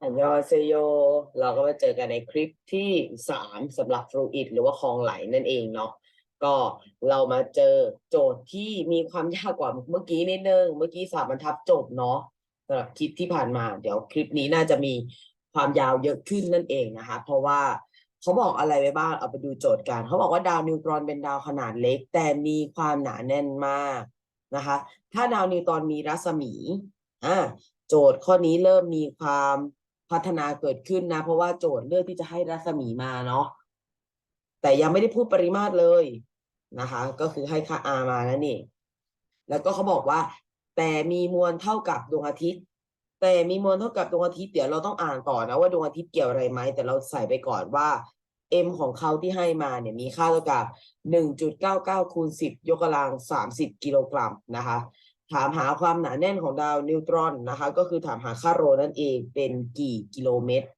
อันยอเซโย เราก็มาเจอกันในคลิปที่สามสำหรับฟลูอิดหรือว่าคลองไหลนั่นเองเนาะก็เรามาเจอโจทย์ที่มีความยากกว่าเมื่อกี้นิดนึงเมื่อกี้สามบรรทัดจบเนาะสำหรับคลิปที่ผ่านมา เดี๋ยวคลิปนี้น่าจะมีความยาวเยอะขึ้นนั่นเองนะคะ เพราะว่าเขาบอกอะไรไว้บ้างเอาไปดูโจทย์กันเขาบอกว่าดาวนิวตรอนเป็นดาวขนาดเล็ก แต่มีความหนาแน่นมากนะคะ ถ้าดาวนิวตรอนมีรัศมีอ่าโจทย์ข้อนี้เริ่มมีความ พัฒนาเกิดขึ้นนะ เพราะว่าโจทย์เลือกที่จะให้รัศมีมาเนาะแต่ยังไม่ได้พูดปริมาตรเลยนะคะ ก็คือให้ค่า r มานั่นเองแล้วก็เขาบอกว่า แต่มีมวลเท่ากับดวงอาทิตย์ แต่มีมวลเท่ากับดวงอาทิตย์เดี๋ยวเราต้องอ่านต่อนะว่าดวงอาทิตย์เกี่ยวอะไรไหมแต่เราใส่ไปก่อนว่า m ของเขาที่ให้มาเนี่ยมีค่าเท่ากับ 1.99คูณ10 ยกกำลัง 30 กิโลกรัมนะคะ ถามหาความหนาแน่นของดาวนิวตรอนนะคะ ก็คือถามหาค่าโรนั่นเองเป็นกี่กิโลเมตร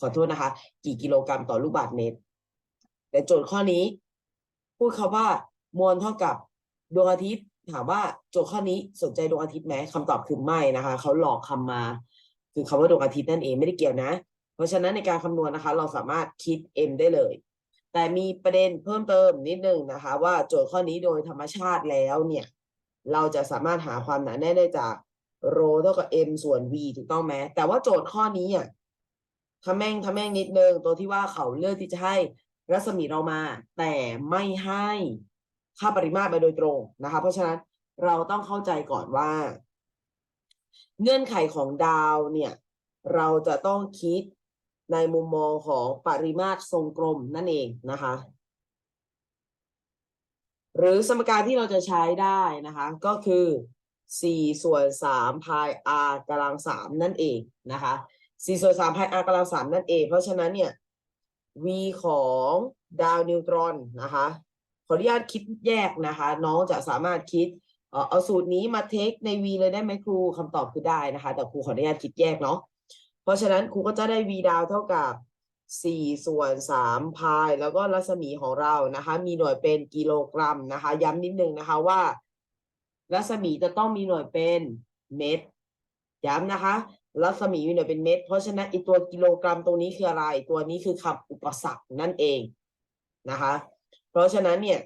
ขอโทษนะคะ กี่กิโลกรัมต่อลูกบาศก์เมตร แต่โจทย์ข้อนี้ พูดคำว่ามวลเท่ากับดวงอาทิตย์ ถามว่าโจทย์ข้อนี้สนใจดวงอาทิตย์ไหมคำตอบคือไม่นะคะเขาหลอกคำมา คือคำว่าดวงอาทิตย์นั่นเองไม่ได้เกี่ยวนะ เพราะฉะนั้นในการคำนวณนะคะ เราสามารถคิด m ได้เลยแต่มีประเด็นเพิ่มเติมนิดนึงนะคะ ว่าโจทย์ข้อนี้โดยธรรมชาติแล้วเนี่ย เราจะสามารถหาความหนาแน่นได้จากโรเท่ากับ m ส่วน v ถูกต้องไหมแต่ว่าโจทย์ข้อนี้อะทำแม่งทำแม่งนิดนึงตัวที่ว่าเขาเลือกที่จะให้รัศมีเรามา แต่ไม่ให้ค่าปริมาตรมาโดยตรงนะคะ เพราะฉะนั้นเราต้องเข้าใจก่อนว่า เงื่อนไขของดาวเนี่ย เราจะต้องคิดในมุมมองของปริมาตรทรงกลมนั่นเองนะคะ หรือสมการที่เราจะใช้ได้นะคะ ก็คือ 4 ส่วน3พาย r กำลัง 3 นั่นเองนะคะ 4 ส่วน3พาย r กำลัง 3 นั่นเอง เพราะฉะนั้นเนี่ย v ของดาวนิวตรอนนะคะ ขออนุญาตคิดแยกนะคะ น้องจะสามารถคิดเออเอาสูตรนี้มาเทคใน v เลยได้ไหมครูคำตอบคือได้นะคะ แต่ครูขออนุญาตคิดแยกเนาะเพราะฉะนั้นครูก็จะได้ v ดาวเท่ากับ 4 ส่วน 3 พาย แล้วก็รัศมีของเรานะคะ มีหน่วยเป็นกิโลกรัมนะคะ ย้ำนิดนึงนะคะว่า รัศมีจะต้องมีหน่วยเป็นเมตร ย้ำนะคะ รัศมีมีหน่วยเป็นเมตร เพราะฉะนั้นไอตัวกิโลกรัมตรงนี้คืออะไร ตัวนี้คือคำอุปสรรคนั่นเองนะคะ เพราะฉะนั้นเนี่ย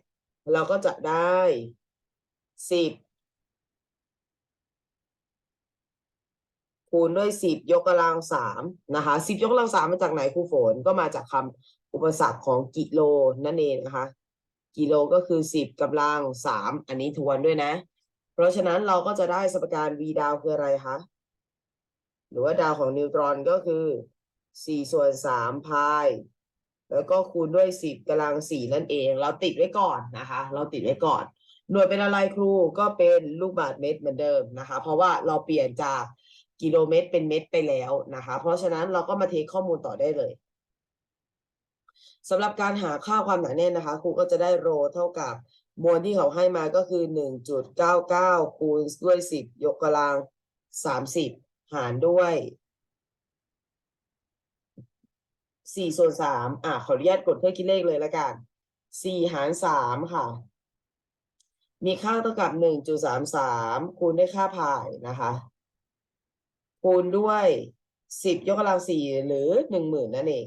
เราก็จะได้ 10 คูณด้วยสิบยกกำลังสามนะคะสิบยกกำลังสามมาจากไหนครูฝนก็มาจากคำอุปสรรคของกิโลนั่นเองนะคะกิโลก็คือสิบกำลังสามอันนี้ทวนด้วยนะ เพราะฉะนั้นเราก็จะได้สมการ v ดาวคืออะไรคะหรือว่าดาวของนิวตรอนก็คือสี่ส่วนสามพายแล้วก็คูณด้วยสิบกำลังสี่นั่นเอง เราติดไว้ก่อนนะคะ เราติดไว้ก่อน หน่วยเป็นอะไรครูก็เป็นลูกบาศก์เมตรเหมือนเดิมนะคะ เพราะว่าเราเปลี่ยนจาก กิโลเมตรเป็นเมตรไปแล้วนะคะ เพราะฉะนั้นเราก็มาเทคข้อมูลต่อได้เลยสำหรับการหาค่าความหนาแน่นนะคะ ครูก็จะได้โรเท่ากับมวลที่เขาให้มาก็คือหนึ่งจุดเก้าเก้าคูณด้วยสิบยกกำลังสามสิบหารด้วยสี่ส่วนสามอะขออนุญาตกดเครื่องคิดเลขเลยละกันสี่หารสามค่ะ มีค่าเท่ากับหนึ่งจุดสามสามคูณด้วยค่าพายนะคะ คูณด้วยสิบยกกำลังสี่หรือหนึ่งหมื่นนั่นเอง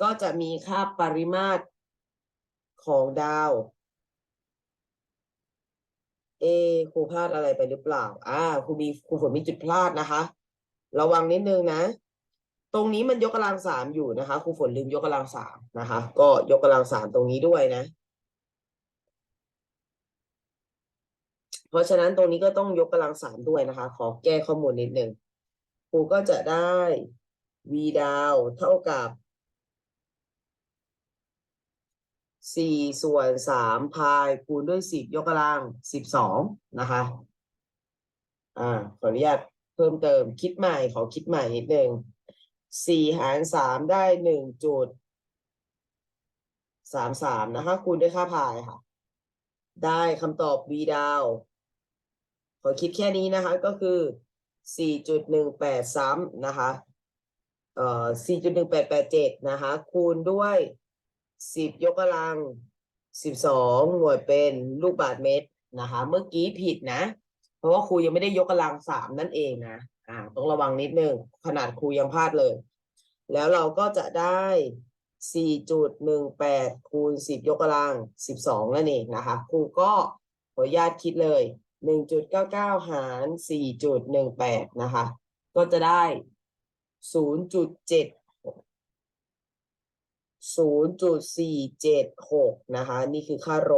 ก็จะมีค่าปริมาตรของดาว เอครูพลาดอะไรไปหรือเปล่า อ่าครูมีครูฝนมีจุดพลาดนะคะ ระวังนิดนึงนะ ตรงนี้มันยกกำลังสามอยู่นะคะครูฝนลืมยกกำลังสามนะคะ ก็ยกกำลังสามตรงนี้ด้วยนะ เพราะฉะนั้นตรงนี้ก็ต้องยกกำลังสามด้วยนะคะ ขอแก้ข้อมูลนิดนึงครูก็จะได้ v ดาวเท่ากับสี่ส่วนสามพายคูณด้วยสิบยกกำลังสิบสองนะคะอ่าขออนุญาตเพิ่มเติมคิดใหม่ขอคิดใหม่นิดนึงสี่หารสามได้หนึ่งจุดสามสามนะคะคูณด้วยค่าพายค่ะ ได้คำตอบ v ดาว ขอคิดแค่นี้นะคะก็คือสี่จุดหนึ่งแปดซ้ำนะคะ เอ่อนะคะ คูณด้วยสิบยกกำลังสิบสองหน่วยเป็นลูกบาศก์เมตรนะคะ เมื่อกี้ผิดนะ เพราะว่าครูยังไม่ได้ยกกำลังสามนั่นเองนะ อ่า ต้องระวังนิดนึง ขนาดครูยังพลาดเลย แล้วเราก็จะได้สี่จุดหนึ่งแปดคูณสิบยกกำลังสิบสองนั่นเองนะคะ ครูก็ขออนุญาตคิดเลย หนึ่งจุดเก้าเก้าหารสี่จุดหนึ่งแปดนะคะ ก็จะได้ศูนย์จุดเจ็ดศูนย์จุดสี่เจ็ดหกนะคะ นี่คือค่าโร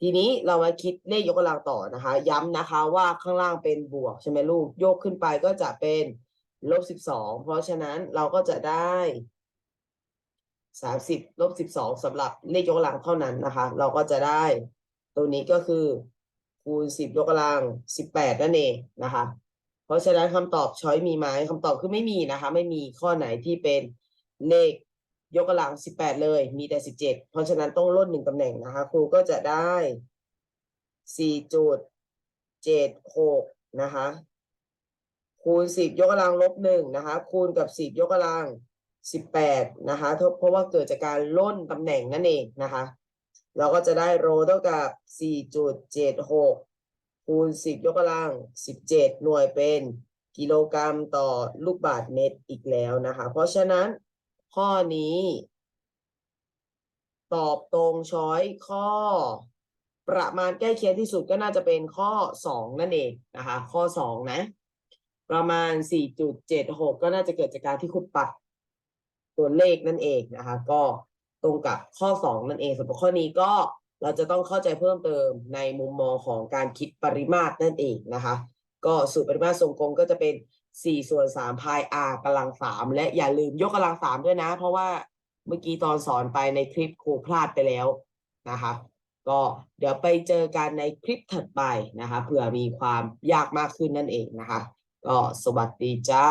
ทีนี้เรามาคิดเลขยกกำลังต่อนะคะ ย้ำนะคะว่าข้างล่างเป็นบวกใช่ไหมลูก โยกขึ้นไปก็จะเป็นลบสิบสองเพราะฉะนั้นเราก็จะได้สามสิบลบสิบสองสำหรับเลขยกกำลังเท่านั้นนะคะ เราก็จะได้ตัวนี้ก็คือ คูณสิบยกกำลังสิบแปดนั่นเองนะคะ เพราะฉะนั้นคำตอบช้อยมีไหมคำตอบคือไม่มีนะคะ ไม่มีข้อไหนที่เป็นเลขยกกำลังสิบแปดเลย มีแต่สิบเจ็ดเพราะฉะนั้นต้องลดหนึ่งตำแหน่งนะคะ ครูก็จะได้สี่จุดเจ็ดหกนะคะ คูณสิบยกกำลังลบหนึ่งนะคะ คูณกับสิบยกกำลังสิบแปดนะคะเพราะว่าเกิดจากการล่นตำแหน่งนั่นเองนะคะ เราก็จะได้โรเท่ากับสี่จุดเจ็ดหกคูณสิบยกกำลังสิบเจ็ดหน่วยเป็นกิโลกรัมต่อลูกบาศก์เมตรอีกแล้วนะคะ เพราะฉะนั้นข้อนี้ ตอบตรงช้อยข้อ ประมาณใกล้เคียงที่สุดก็น่าจะเป็นข้อสองนั่นเองนะคะ ข้อสองนะ ประมาณสี่จุดเจ็ดหกก็น่าจะเกิดจากการที่คุณปัดตัวเลขนั่นเองนะคะ ก็ ตรงกับข้อสองนั่นเองสำหรับข้อนี้ก็เราจะต้องเข้าใจเพิ่มเติมในมุมมองของการคิดปริมาตรนั่นเองนะคะ ก็สูตรปริมาตรทรงกลมก็จะเป็นสี่ส่วนสามพาย r กำลังสามและอย่าลืมยกกำลังสามด้วยนะ เพราะว่าเมื่อกี้ตอนสอนไปในคลิปครูพลาดไปแล้วนะคะ ก็เดี๋ยวไปเจอกันในคลิปถัดไปนะคะเผื่อมีความยากมากขึ้นนั่นเองนะคะ ก็สวัสดีจ้า